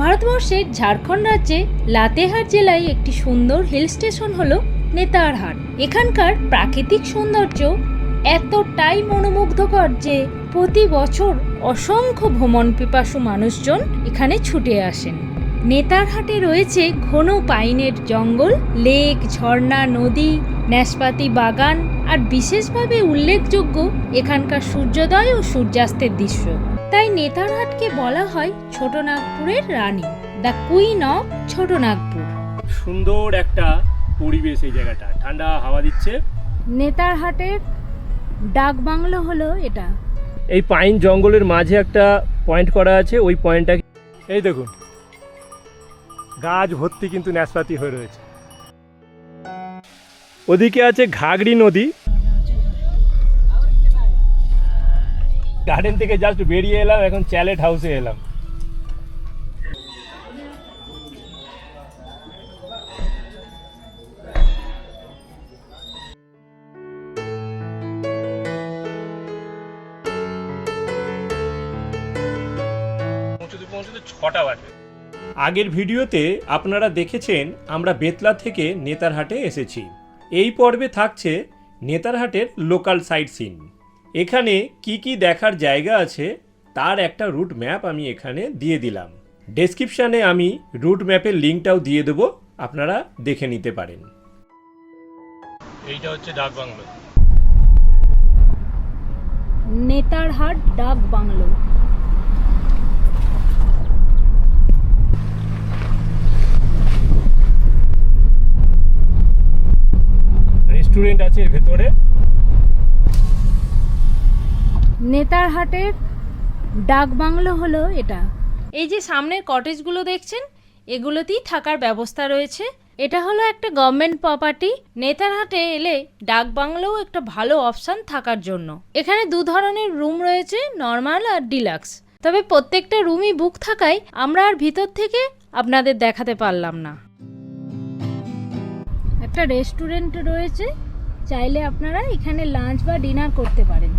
ভারতবর্ষের ঝাড়খণ্ড রাজ্যে লাতেহার জেলায় একটি সুন্দর হিল স্টেশন হল নেতারহাট। এখানকার প্রাকৃতিক সৌন্দর্য এতটাই মনোমুগ্ধকর যে প্রতি বছর অসংখ্য ভ্রমণ পিপাসু মানুষজন এখানে ছুটে আসেন। নেতারহাটে রয়েছে ঘন পাইনের জঙ্গল, লেক, ঝর্ণা, নদী, ন্যাসপাতি বাগান আর বিশেষভাবে উল্লেখযোগ্য এখানকার সূর্যোদয় ও সূর্যাস্তের দৃশ্য। তাই নেতারহাটকে বলা হয় ছোট নাগপুরের রানী the queen of Chota Nagpur সুন্দর একটা পরিবেশ এই জায়গাটা ঠান্ডা হাওয়া দিচ্ছে। নেতারহাটের ডাক বাংলো হলো এটা। এই পাইন জঙ্গলের মাঝে একটা পয়েন্ট করা আছে ওই পয়েন্টটা এই দেখুন গাছ ভর্তি কিন্তু ন্যাসপাতি হয়ে রয়েছে। ওদিকে আছে ঘাগড়ি নদী গার্ডেন থেকে জাস্ট বেরিয়ে এলাম এখন চ্যালেট হাউসে এলাম। ছটা বাজবে আগের ভিডিওতে আপনারা দেখেছেন আমরা বেতলা থেকে নেতারহাটে এসেছি। এই পর্বে থাকছে নেতারহাটের লোকাল সাইট সিন এখানে কি কি দেখার জায়গা আছে তার একটা রুট ম্যাপ আমি এখানে দিয়ে দিলাম। ডেসক্রিপশানে আমি রুট ম্যাপের লিঙ্কটাও দিয়ে দেবো আপনারা দেখে নিতে পারেন। এইটা হচ্ছে ডাক বাংলো। নেতারহাট ডাক বাংলো। রেস্টুরেন্ট আছে এর ভেতরে। নেতারহাটের ডাক বাংলো হলো এটা। এই যে সামনের কটেজগুলো দেখছেন, এগুলোতেই থাকার ব্যবস্থা রয়েছে। এটা হলো একটা গভর্নমেন্ট প্রপার্টি নেতারহাটে এলে ডাক বাংলোও একটা ভালো অপশান থাকার জন্য। এখানে দু ধরনের রুম রয়েছে নর্মাল আর ডিলাক্স তবে প্রত্যেকটা রুমই বুক থাকায় আমরা আর ভিতর থেকে আপনাদের দেখাতে পারলাম না। একটা রেস্টুরেন্ট রয়েছে, চাইলে আপনারা এখানে লাঞ্চ বা ডিনার করতে পারেন।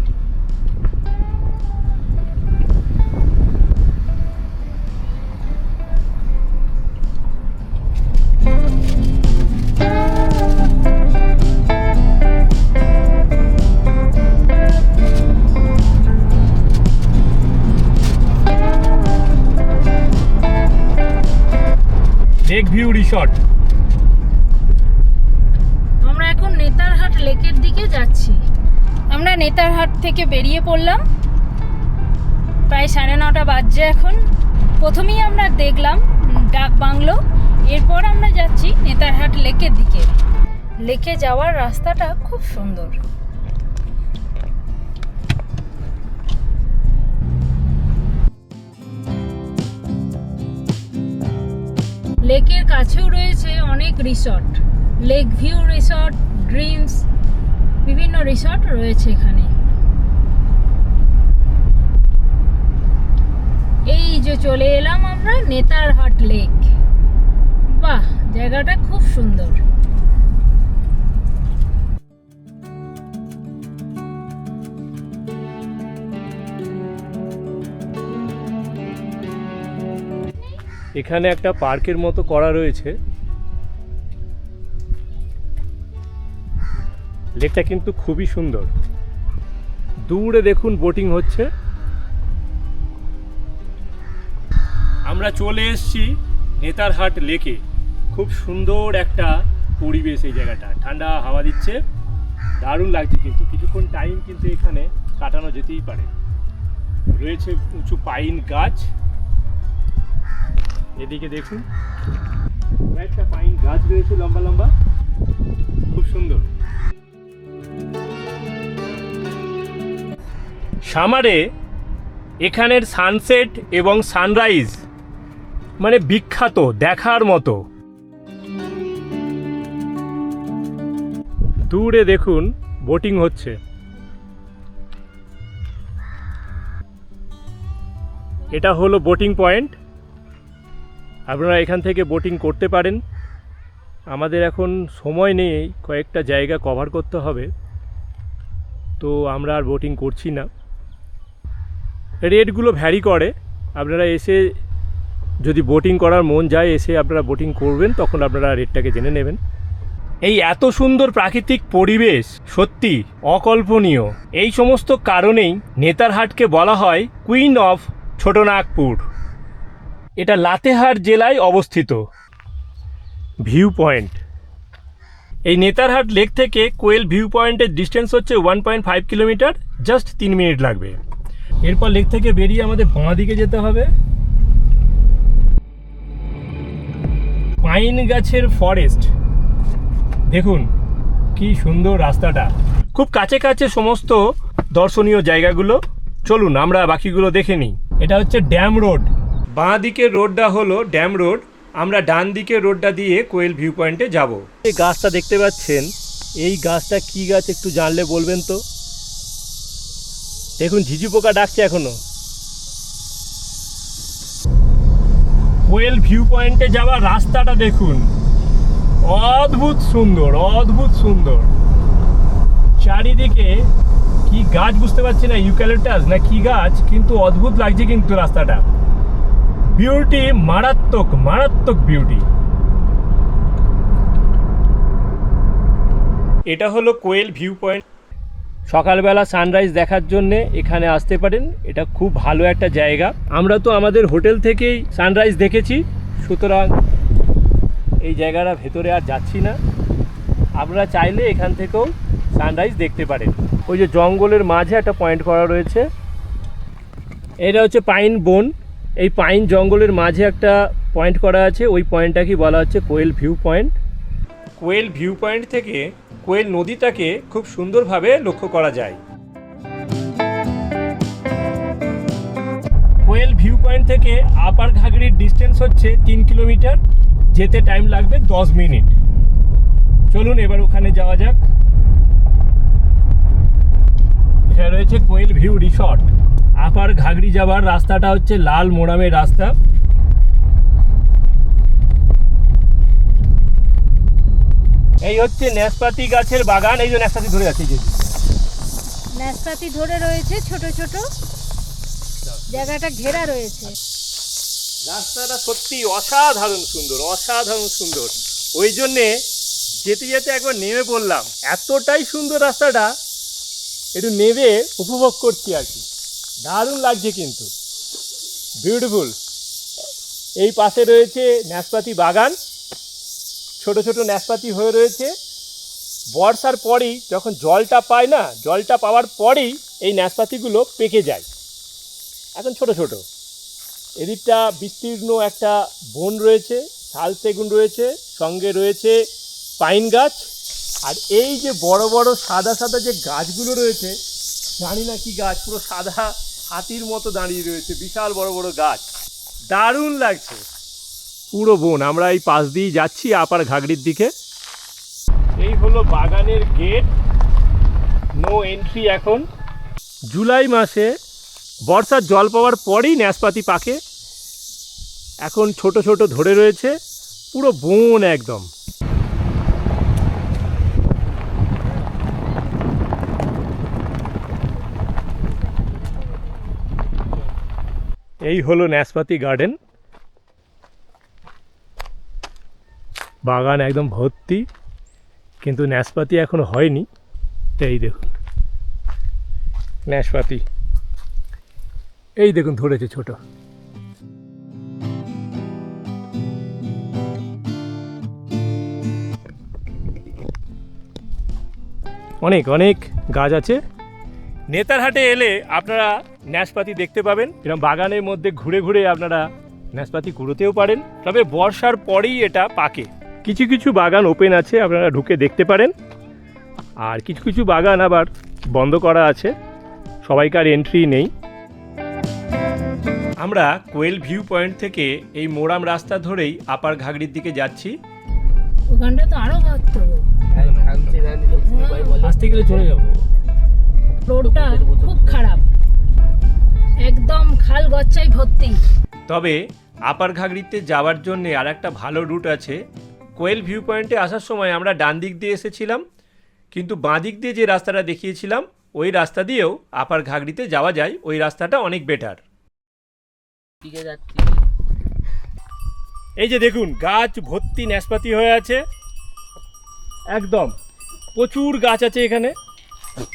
লেক ভিউ রিসর্ট আমরা এখন নেতারহাট লেকের দিকে যাচ্ছি। আমরা নেতারহাট থেকে বেরিয়ে পড়লাম। প্রায় সাড়ে নটা বাজছে এখন। প্রথমেই আমরা দেখলাম ডাক বাংলো। এরপর আমরা যাচ্ছি নেতারহাট লেকের দিকে। লেকে যাওয়ার রাস্তাটা খুব সুন্দর। লেকের কাছেও রয়েছে অনেক resort. Lake view resort, dreams, বিভিন্ন রিসর্ট রয়েছে এখানে। এই যে চলে এলাম আমরা নেতারহাট লেক। জায়গাটা খুব সুন্দর। এখানে একটা পার্কের মতো করা রয়েছে। লেকটা কিন্তু খুবই সুন্দর। দূরে দেখুন বোটিং হচ্ছে। আমরা চলে এসেছি নেতারহাট লেকে। খুব সুন্দর একটা পরিবেশ এই জায়গাটা। ঠান্ডা হাওয়া দিচ্ছে, দারুণ লাগছে কিন্তু। কিছুক্ষণ টাইম কিন্তু এখানে কাটানো যেতেই পারে। রয়েছে উঁচু পাইন গাছ। এদিকে দেখুন একটা পাইন গাছ রয়েছে লম্বা লম্বা। খুব সুন্দর। সামারে এখানের সানসেট এবং সানরাইজ মানে বিখ্যাত, দেখার মতো। দূরে দেখুন, বোটিং হচ্ছে। এটা হলো বোটিং পয়েন্ট। আপনারা এখান থেকে বোটিং করতে পারেন। আমাদের এখন সময় নেই, কয়েকটা জায়গা কভার করতে হবে। তো আমরা আর বোটিং করছি না। রেটগুলো ভ্যারি করে। আপনারা এসে যদি বোটিং করার মন যায়, এসে আপনারা বোটিং করবেন, তখন আপনারা রেটটাকে জেনে নেবেন। এই এত সুন্দর প্রাকৃতিক পরিবেশ সত্যি অকল্পনীয়। এই সমস্ত কারণেই নেতারহাটকে বলা হয় কুইন অফ ছোটনাগপুর। এটা লাতেহার জেলায় অবস্থিত। View point. এই নেতারহাট লেক থেকে কোয়েল ভিউ পয়েন্টের ডিস্টেন্স হচ্ছে one point five kilometre, just তিন মিনিট লাগবে। এরপর লেক থেকে বেরিয়ে আমাদের বাঁ দিকে যেতে হবে। পাইন গাছের ফরেস্ট। দেখুন, কি সুন্দর রাস্তাটা। খুব কাছে কাছে সমস্ত দর্শনীয় জায়গাগুলো। চলুন, আমরা বাকিগুলো দেখে নিই। এটা হচ্ছে ড্যাম রোড। বাঁ দিকের রোডটা হলো ড্যাম রোড। আমরা ডান দিকের রোডটা দিয়ে কোয়েল ভিউ পয়েন্টে যাব। এই গাছটা দেখতে পাচ্ছেন? এই গাছটা কি গাছ একটু জানলে বলবেন তো? দেখুন, ঝিঝি পোকা ডাকছে এখনও। কোয়েল ভিউ পয়েন্টে যাওয়ার রাস্তাটা দেখুন। অদ্ভুত সুন্দর অদ্ভুত সুন্দর। চারিদিকে কি গাছ বুঝতে পারছি না, ইউক্যালিপটাস না কি গাছ, কিন্তু অদ্ভুত লাগছে কিন্তু রাস্তাটা। বিউটি মারাত্মক মারাত্মক বিউটি। এটা হলো কোয়েল ভিউ পয়েন্ট। সকালবেলা সানরাইজ দেখার জন্য এখানে আসতে পারেন, এটা খুব ভালো একটা জায়গা। আমরা তো আমাদের হোটেল থেকেই সানরাইজ দেখেছি, সুতরাং এই জায়গাটা ভেতরে আর যাচ্ছি না। আপনারা চাইলে এখান থেকেও সানরাইজ দেখতে পারেন। ওই যে জঙ্গলের মাঝে একটা পয়েন্ট করা রয়েছে। এটা হচ্ছে পাইন বন এই পাইন জঙ্গলের মাঝে একটা পয়েন্ট করা আছে। ওই পয়েন্টটাকে বলা হচ্ছে? Koel view point Koel view point থেকে কোয়েল নদীটাকে খুব সুন্দরভাবে লক্ষ্য করা যায়। কোয়েল ভিউ পয়েন্ট থেকে আপার ঘাগড়ির ডিস্টেন্স হচ্ছে তিন কিলোমিটার যেতে টাইম লাগবে দশ মিনিট। চলুন এবার ওখানে যাওয়া যাক। এখানে রয়েছে কোয়েল ভিউ রিসর্ট। আপার ঘাগড়ি যাওয়ার রাস্তাটা হচ্ছে লাল মোড়ামের রাস্তা। এই হচ্ছে ন্যাসপাতি গাছের বাগান। এই যে ন্যাসপাতি ধরে আছে নাশপাতি ধরে রয়েছে ছোট ছোট। জায়গাটা ঘেরা রয়েছে। রাস্তাটা সত্যি অসাধারণ সুন্দর অসাধারণ সুন্দর। ওই জন্যে যেতে যেতে একবার নেমে পড়লাম। এতটাই সুন্দর রাস্তাটা, একটু নেমে উপভোগ করছি আর কি। দারুণ লাগছে কিন্তু। বিউটিফুল এই পাশে রয়েছে ন্যাসপাতি বাগান। ছোট ছোট ন্যাসপাতি হয়ে রয়েছে। বর্ষার পরেই যখন জলটা পায় না, জলটা পাওয়ার পরেই এই ন্যাসপাতিগুলো পেকে যায়। এখন ছোট ছোট। এদিকটা বিস্তীর্ণ একটা বন রয়েছে, শাল সেগুন রয়েছে, সঙ্গে রয়েছে পাইন গাছ। আর এই যে বড় বড় সাদা সাদা যে গাছগুলো রয়েছে, জানি না কি গাছ, পুরো সাদা হাতির মতো দাঁড়িয়ে রয়েছে, বিশাল বড় বড় গাছ। দারুণ লাগছে। পুরো বন, আমরা এই পাশ দিয়ে যাচ্ছি, আপার ঘাগড়ির দিকে। এই হলো বাগানের গেট। নো এন্ট্রি এখন। জুলাই মাসে বর্ষার জল পাওয়ার পরেই ন্যাসপাতি পাকে। এখন ছোট ছোট ধরে রয়েছে, পুরো বন একদম। এই হলো ন্যাসপাতি গার্ডেন। বাগান একদম ভর্তি, কিন্তু ন্যাসপাতি এখনও হয়নি। তাই দেখুন, ন্যাসপাতি। এই দেখুন, ধরেছে ছোট। অনেক অনেক গাছ আছে। নেতারহাটে এলে আপনারা ন্যাসপাতি দেখতে পাবেন। এরকম বাগানের মধ্যে ঘুরে ঘুরে আপনারা ন্যাসপাতি কুড়োতেও পারেন। তবে বর্ষার পরেই এটা পাকে। কিছু কিছু বাগান ওপেন আছে, আপনারা ঢুকে দেখতে পারেন। আর কিছু কিছু বাগান আবার বন্ধ করা আছে। সবাইকার এন্ট্রি নেই। আমরা কোয়েল ভিউ পয়েন্ট থেকে এই মোরাম রাস্তা ধরেই আপার ঘাগড়ির দিকে যাচ্ছি। ওখানটা তো আরও আসতে গেলে চলে যাব। রোডটা খুব খারাপ। একদম খাল গচ্চাই ভর্তি। তবে আপার ঘাগড়িতে যাওয়ার জন্য আর একটা ভালো রুট আছে। কোয়েল ভিউ পয়েন্টে আসার সময় আমরা ডান দিক দিয়ে এসেছিলাম কিন্তু বাঁ দিক দিয়ে যে রাস্তাটা দেখিয়েছিলাম ওই রাস্তা দিয়েও আপার ঘাগড়িতে যাওয়া যায় ওই রাস্তাটা অনেক বেটার দিকে যাচ্ছি। এই যে দেখুন, গাছ ভর্তি ন্যাসপাতি হয়ে আছে। একদম, প্রচুর গাছ আছে এখানে।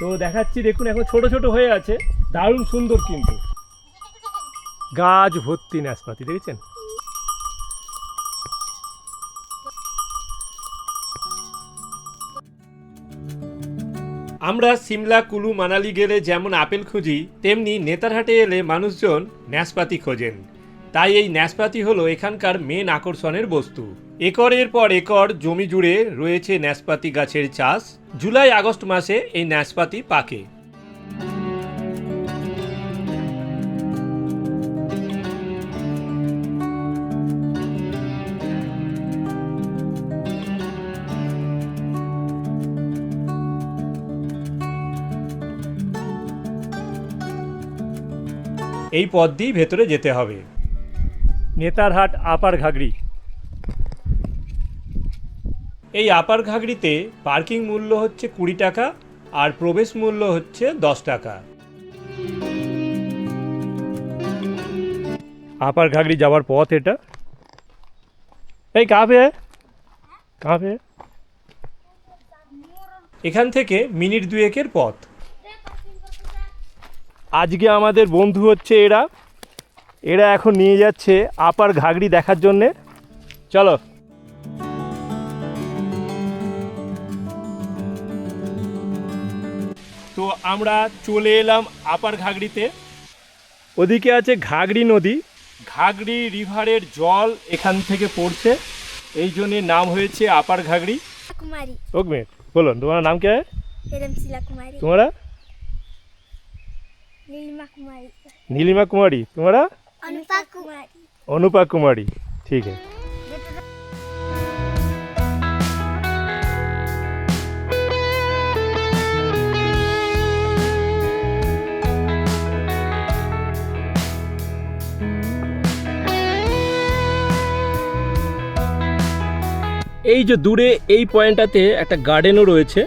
তো দেখাচ্ছি, দেখুন, এখন ছোট ছোট হয়ে আছে। দারুণ সুন্দর কিন্তু। গাছ ভর্তি ন্যাসপাতি, দেখেছেন? আমরা সিমলা, কুলু, মানালি গেলে যেমন আপেল খুঁজি, তেমনি নেতারহাটে এলে মানুষজন ন্যাসপাতি খোঁজেন। তাই এই ন্যাসপাতি হলো এখানকার মেন আকর্ষণের বস্তু। একরের পর একর জমি জুড়ে রয়েছে ন্যাসপাতি গাছের চাষ। জুলাই আগস্ট মাসে এই ন্যাসপাতি পাকে। এই পথ দিয়েই ভেতরে যেতে হবে। নেতারহাট আপার ঘাগড়ি। এই আপার ঘাগড়িতে পার্কিং মূল্য হচ্ছে কুড়ি টাকা আর প্রবেশ মূল্য হচ্ছে দশ টাকা। আপার ঘাগড়ি যাওয়ার পথ এটা। এই কাবে কাবে এখান থেকে মিনিট দুয়েকের পথ। আজকে আমাদের বন্ধু হচ্ছে এরা। এরা এখন নিয়ে যাচ্ছে আপার ঘাগড়ি দেখার জন্যে। চলো। তো আমরা চলে এলাম আপার ঘাগড়িতে। ওদিকে আছে ঘাগড়ি নদী। ঘাগড়ি রিভারের জল এখান থেকে পড়ছে। এই জন্যে নাম হয়েছে আপার ঘাগড়ি। কুমারী বলুন তোমার নাম কে? তোমারা? নীলিমা কুমারী তোমরা? অনুপা কুমারী ঠিক আছে। এই যে দূরে এই পয়েন্টটাতে একটা গার্ডেনও রয়েছে।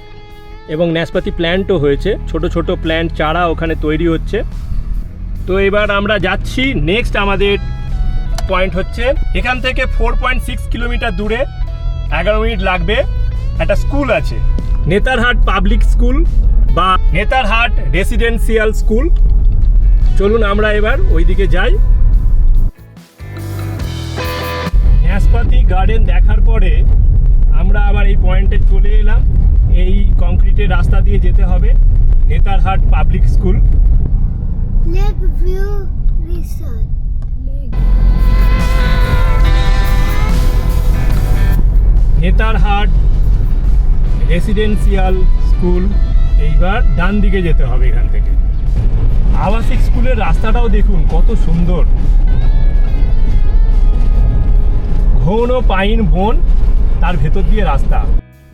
এবং ন্যাসপাতি প্ল্যান্টও হয়েছে। ছোট ছোট প্ল্যান্ট চারা ওখানে তৈরি হচ্ছে। তো এবার আমরা যাচ্ছি। নেক্সট আমাদের পয়েন্ট হচ্ছে, এখান থেকে ফোর পয়েন্ট সিক্স কিলোমিটার দূরে এগারো মিনিট লাগবে। একটা স্কুল আছে। নেতারহাট পাবলিক স্কুল বা নেতারহাট রেসিডেন্সিয়াল স্কুল। চলুন আমরা এবার ওইদিকে যাই। ন্যাসপাতি গার্ডেন দেখার পরে আমরা আবার এই পয়েন্টে চলে এলাম। এই কংক্রিটের রাস্তা দিয়ে যেতে হবে Netarhat public school Netarhat residential school এইবার ডান দিকে যেতে হবে এখান থেকে। আবাসিক স্কুলের রাস্তাটাও দেখুন কত সুন্দর। ঘন পাইন বন তার ভেতর দিয়ে রাস্তা।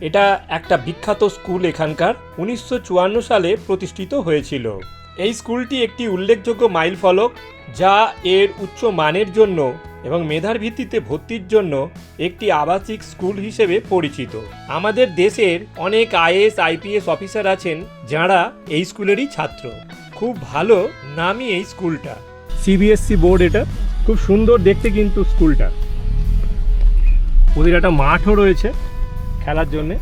এটা একটা বিখ্যাত স্কুল এখানকার, উনিশশো চুয়ান্ন সালে প্রতিষ্ঠিত হয়েছিল। এই স্কুলটি একটি উল্লেখযোগ্য মাইল ফলক যা এর উচ্চ মানের জন্য এবং মেধার ভিত্তিতে ভর্তির জন্য একটি আবাসিক স্কুল হিসেবে পরিচিত। আমাদের দেশের অনেক আইএস আইপিএস অফিসার আছেন যারা এই স্কুলেরই ছাত্র। খুব ভালো নামই এই স্কুলটা। সিবিএসসি বোর্ড এটা। খুব সুন্দর দেখতে কিন্তু স্কুলটা। ওদের একটা মাঠও রয়েছে। খেলার জন্যে।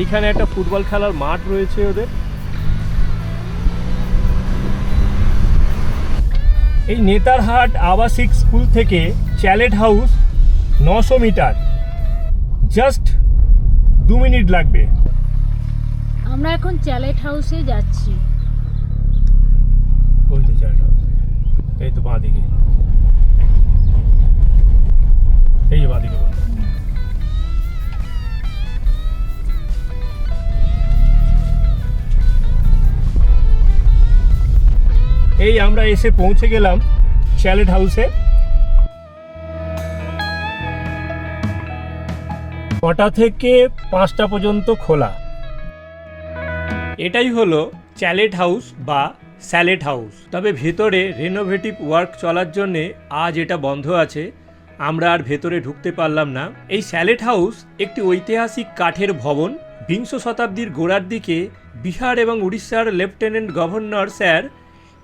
এইখানে একটা ফুটবল খেলার মাঠ রয়েছে ওদের। এই নেতারহাট আবাসিক স্কুল থেকে চ্যালেট হাউস নশো মিটার। জাস্ট দু মিনিট লাগবে। আমরা এখন চ্যালেট হাউসে যাচ্ছি। ওই তো চ্যালেট হাউস। এই তো বাঁ দিকে। এই যে বাঁ দিকে। এই আমরা এসে পৌঁছে গেলাম চ্যালেট হাউসে। কটা থেকে পাঁচটা পর্যন্ত খোলা। এটাই হলো চ্যালেট হাউস বা স্যালেট হাউস। তবে ভেতরে রেনোভেটিভ ওয়ার্ক চলার জন্যে আজ এটা বন্ধ আছে। আমরা আর ভেতরে ঢুকতে পারলাম না। এই স্যালেট হাউস একটি ঐতিহাসিক কাঠের ভবন। বিংশ শতাব্দীর গোড়ার দিকে বিহার এবং উড়িষ্যার lieutenant governor sir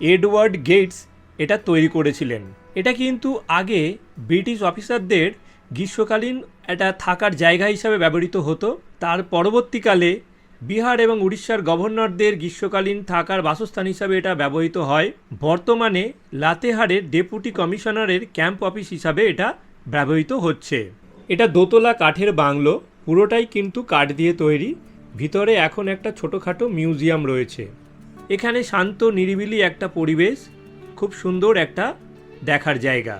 Edward Gates এটা তৈরি করেছিলেন। এটা কিন্তু আগে ব্রিটিশ অফিসারদের গ্রীষ্মকালীন এটা থাকার জায়গা হিসাবে ব্যবহৃত হতো। তার পরবর্তীকালে বিহার এবং উড়িষ্যার গভর্নরদের গ্রীষ্মকালীন থাকার বাসস্থান হিসাবে এটা ব্যবহৃত হয়। বর্তমানে লাতেহারের ডেপুটি কমিশনারের ক্যাম্প অফিস হিসাবে এটা ব্যবহৃত হচ্ছে। এটা দোতলা কাঠের বাংলো, পুরোটাই কিন্তু কাঠ দিয়ে তৈরি। ভিতরে এখন একটা ছোটোখাটো মিউজিয়াম রয়েছে। এখানে শান্ত নিরিবিলি একটা পরিবেশ খুব সুন্দর একটা দেখার জায়গা।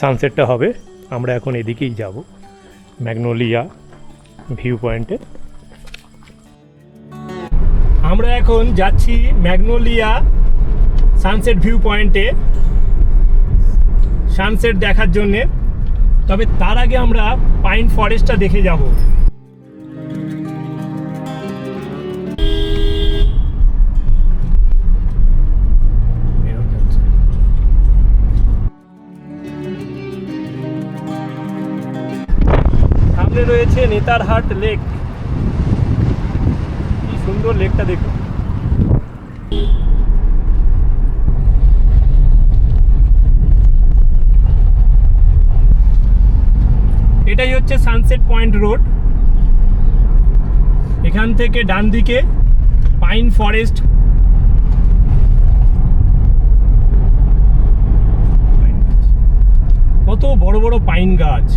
সানসেটটা হবে। আমরা এখন এদিকেই যাব। ম্যাগনোলিয়া ভিউ পয়েন্টে আমরা এখন যাচ্ছি ম্যাগনোলিয়া সানসেট ভিউ পয়েন্টে সানসেট দেখার জন্যে। তবে তার আগে আমরা পাইন ফরেস্টটা দেখে যাব। রয়েছে নেতারহাট লেক। কি সুন্দর লেকটা দেখুন। এটাই হচ্ছে সানসেট পয়েন্ট রোড এখান থেকে ডান দিকে পাইন ফরেস্ট কত বড় বড় পাইন গাছ।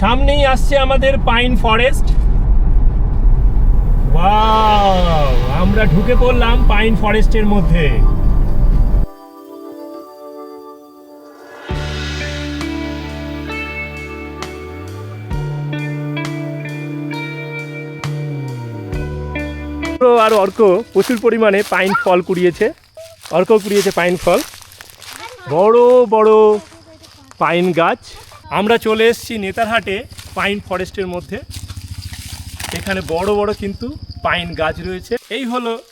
সামনেই আসছে আমাদের পাইন ফরেস্ট। আমরা ঢুকে পড়লাম পাইন ফরেস্টের মধ্যে। আর অর্ক প্রচুর পরিমাণে পাইন ফল কুড়িয়েছে। অর্ক কুড়িয়েছে পাইন ফল। বড় বড় পাইন গাছ। আমরা চলে এসেছি নেতারহাটে পাইন ফরেস্টের মধ্যে। এখানে বড় বড় কিন্তু পাইন গাছ রয়েছে। এই হলো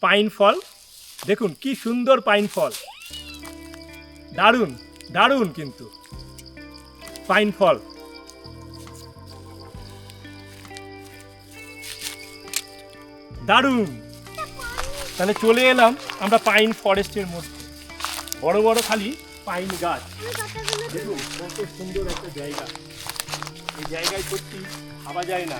পাইন ফল। দেখুন কি সুন্দর পাইন ফল। দারুণ দারুণ কিন্তু পাইন ফল। দারুণ। তাহলে চলে এলাম আমরা পাইন ফরেস্টের মধ্যে। বড় বড় খালি পাইন গাছ। দেখুন কত সুন্দর একটা জায়গা। এই জায়গায় সত্যি ভাবা যায় না।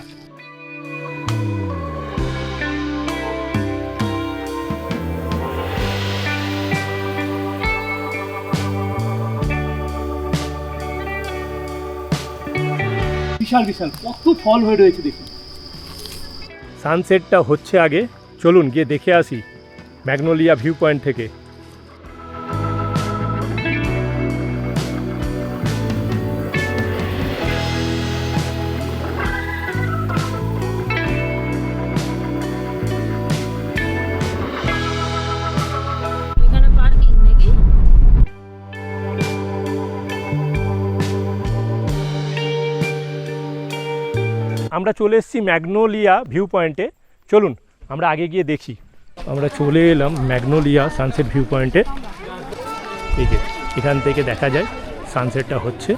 বিশাল বিশাল কত ফল হয়ে রয়েছে দেখুন। সানসেটটা হচ্ছে আগে। চলুন গিয়ে দেখে আসি ম্যাগনোলিয়া ভিউ পয়েন্ট থেকে। আমরা চলে এসেছি ম্যাগনোলিয়া ভিউ পয়েন্টে চলুন, আমরা আগে গিয়ে দেখি। আমরা চলে এলাম ম্যাগনোলিয়া সানসেট ভিউ পয়েন্টে এই যে, এখান থেকে দেখা যায় সানসেটটা হচ্ছে।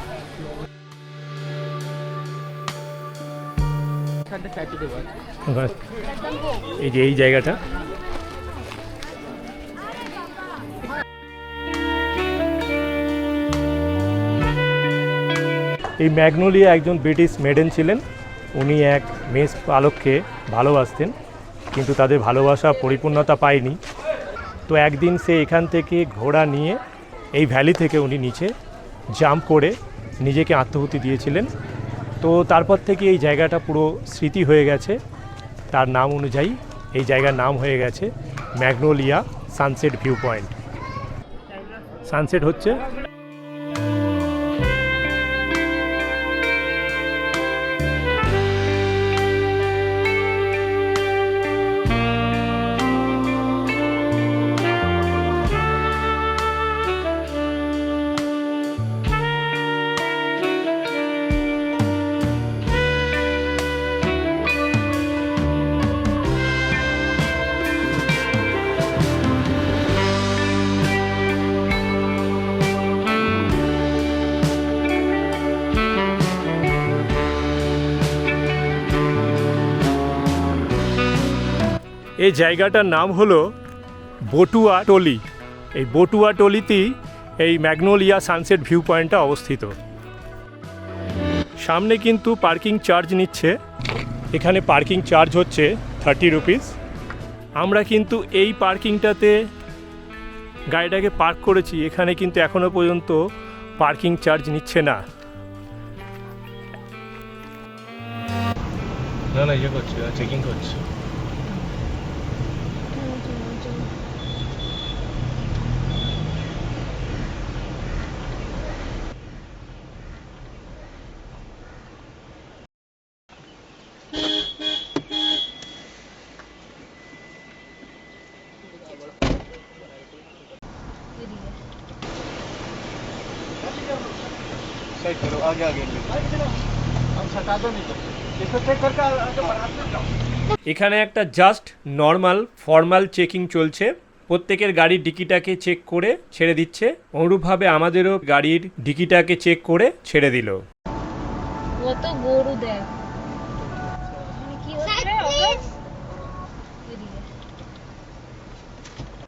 এই যে, এই জায়গাটা। এই ম্যাগনোলিয়া একজন ব্রিটিশ মেডেন ছিলেন। উনি এক মেষ পালককে ভালোবাসতেন, কিন্তু তাদের ভালোবাসা পরিপূর্ণতা পায়নি। তো একদিন সে এখান থেকে ঘোড়া নিয়ে এই ভ্যালি থেকে উনি নিচে জাম্প করে নিজেকে আত্মহুতি দিয়েছিলেন। তো তারপর থেকে এই জায়গাটা পুরো স্মৃতি হয়ে গেছে। তার নাম অনুযায়ী এই জায়গার নাম হয়ে গেছে Magnolia sunset view point sunset হচ্ছে এই জায়গাটার নাম হলো বটুয়া টলি। এই বটুয়া টলিতেই এই ম্যাগনোলিয়া সানসেট ভিউ পয়েন্টটা অবস্থিত। সামনে কিন্তু পার্কিং চার্জ নিচ্ছে। এখানে পার্কিং চার্জ হচ্ছে থার্টি রুপিস। আমরা কিন্তু এই পার্কিংটাতে গাড়িটাকে পার্ক করেছি। এখানে কিন্তু এখনও পর্যন্ত পার্কিং চার্জ নিচ্ছে না। না না ইয়ে করছে, চেকিং করছে। साइड करो आगे आगे हम सटा दो नहीं तो इसको चेक करके आगे बढ़ाते जाओ এখানে একটা জাস্ট নর্মাল ফর্মাল চেকিং চলছে প্রত্যেকের গাড়ির ডিকিটাকে চেক করে ছেড়ে দিচ্ছে অনুরূপভাবে আমাদেরও গাড়ির ডিকিটাকে চেক করে ছেড়ে দিল কত গরু দেখ কি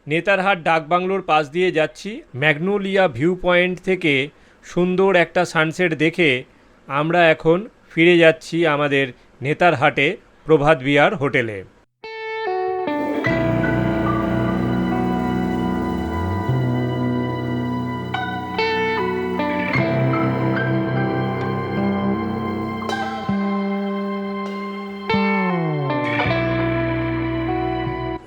নেতারহাট ডাকবাংলোর পাশ দিয়ে যাচ্ছি ম্যাগনোলিয়া ভিউ পয়েন্ট থেকে সুন্দর একটা সানসেট দেখে আমরা এখন ফিরে যাচ্ছি আমাদের নেতারহাটে প্রভাত বিহার হোটেলে।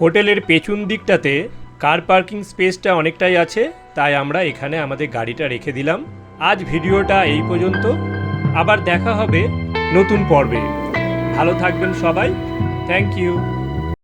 হোটেলের পেছন দিকটাতে কার পার্কিং স্পেসটা অনেকটাই আছে, তাই আমরা এখানে আমাদের গাড়িটা রেখে দিলাম। আজ ভিডিওটা এই পর্যন্ত। আবার দেখা হবে নতুন পর্বে। ভালো থাকবেন সবাই। Thank you